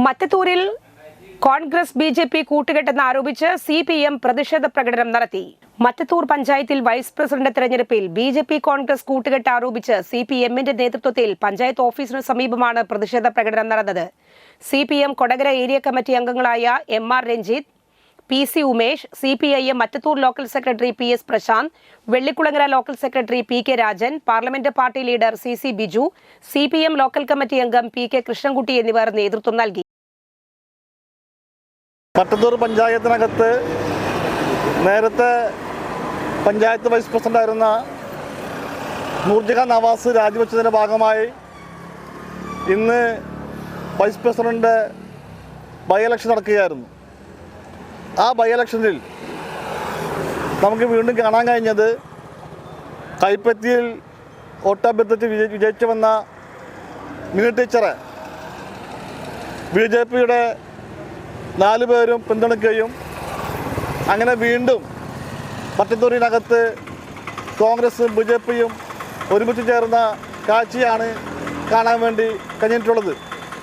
മറ്റത്തൂരിൽ Congress B J P കൂട്ടുകെട്ടെന്ന് ആരോപിച്ച് C P M പ്രതിഷേധ പ്രകടനം നടത്തി. മറ്റത്തൂർ പഞ്ചായത്തിൽ വൈസ് പ്രസിഡന്റ് തെരഞ്ഞെടുപ്പിൽ ബി ജെ പി കോൺഗ്രസ് കൂട്ടുകെട്ട് ആരോപിച്ച് സി പി എമ്മിന്റെ നേതൃത്വത്തിൽ പഞ്ചായത്ത് ഓഫീസിന് സമീപമാണ് പ്രതിഷേധ പ്രകടനം നടന്നത്. C P M Kodakara area committee അംഗങ്ങളായ M R Ranjith P C Umesh C P I M Mattathur local secretary P S Prasanth Vellikulangara local secretary P K Rajan parliament party leader C C Biju C P M local committee അംഗം P K Krishnankutty എന്നിവർ നേതൃത്വം നൽകി. പട്ടത്തൂർ പഞ്ചായത്തിനകത്ത് നേരത്തെ panchayat vice പ്രസിഡന്റായിരുന്ന നൂർജഹാൻ നവാസ് രാജിവെച്ചതിന്റെ ഭാഗമായി ഇന്ന് vice president by election നടക്കുകയായിരുന്നു. ആ ബൈ ഇലക്ഷനിൽ നമുക്ക് വീണ്ടും കാണാൻ കഴിഞ്ഞത് കൈപ്പറ്റിയിൽ വോട്ടഭ്യർത്ഥിച്ച് വിജയി വിജയിച്ചു വന്ന മിനി ടീച്ചറെ. ബി ജെ പിയുടെ നാല് പേരും പിന്തുണയ്ക്കുകയും അങ്ങനെ വീണ്ടും പട്ടത്തൂരിനകത്ത് കോൺഗ്രസും ബി ജെ പിയും ഒരുമിച്ച് ചേർന്ന കാഴ്ചയാണ് കാണാൻ വേണ്ടി കഴിഞ്ഞിട്ടുള്ളത്.